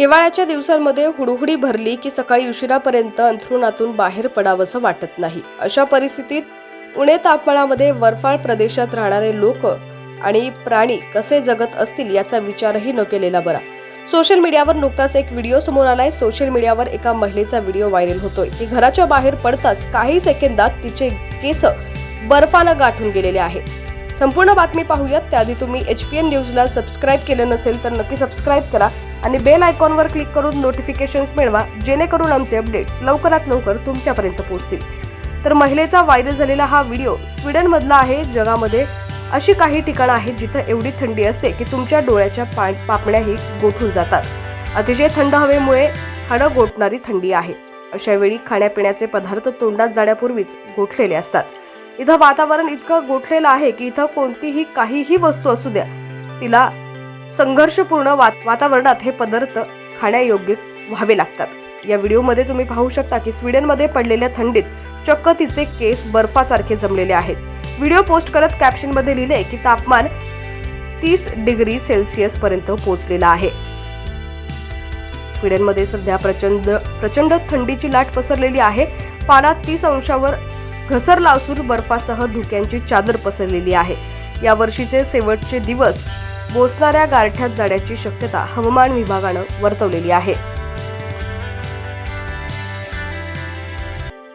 हिवाळ्याच्या दिवसांमध्ये हुडहुडी भरली की सकाळी उशिरापर्यंत अंथरुणातून बाहेर पडावंसं वाटत नाही. अशा परिस्थितीत उणे तापमानामध्ये बर्फाळ प्रदेशात राहणारे लोक आणि प्राणी कसे जगत असतील याचा विचारही न केलेला बरा. सोशल मीडियावर नुकताच एक व्हिडिओ समोर आलाय. सोशल मीडियावर एका महिलेचा व्हिडिओ व्हायरल होतोय. ती घराच्या बाहेर पडताच काही सेकंदात तिचे केस बर्फानं गाठून गेलेले आहे संपूर्ण बातमी पाहूयात. त्याआधी तुम्ही एच पी एन न्यूजला सबस्क्राईब केलं नसेल तर नक्की सबस्क्राईब करा. आणि बेल आयकॉनवर क्लिक करून नोटिफिकेशन्स मिळवा जेणेकरून आमचे अपडेट्स लवकरात लवकर तुमच्यापर्यंत पोहोचतील. तर महिलेचा व्हायरल झालेला हा व्हिडिओ स्वीडनमधला आहे जगामध्ये अशी काही ठिकाणं आहेत जिथं एवढी थंडी असते की तुमच्या डोळ्याच्या पा पापण्याही गोठून जातात. अतिशय थंड हवेमुळे हाडं गोठणारी थंडी आहे. अशा वेळी खाण्यापिण्याचे पदार्थ तोंडात जाण्यापूर्वीच गोठलेले असतात. इथं वातावरण इतकं गोठलेलं आहे की इथं कोणतीही काहीही वस्तू असू द्या तिला संघर्षपूर्ण वात वातावरणात हे पदार्थ खाण्यायोग्य व्हावे लागतात. या व्हिडिओमध्ये तुम्ही पाहू शकता की स्वीडनमध्ये पडलेल्या थंडीत चक्क तिचे केस बर्फासारखे जमलेले आहेत. व्हिडिओ पोस्ट करत कॅप्शनमध्ये लिहिले की तापमान तीस डिग्री सेल्सिअस पर्यंत पोहोचलेला आहे. स्वीडनमध्ये सध्या प्रचंड प्रचंड थंडीची लाट पसरलेली आहे. पानात तीस अंशावर घसरला असून बर्फासह धुक्यांची चादर पसरलेली आहे. या वर्षीचे शेवटचे दिवस बोचणाऱ्या गारठ्यात जाण्याची शक्यता हवामान विभागानं वर्तवलेली आहे.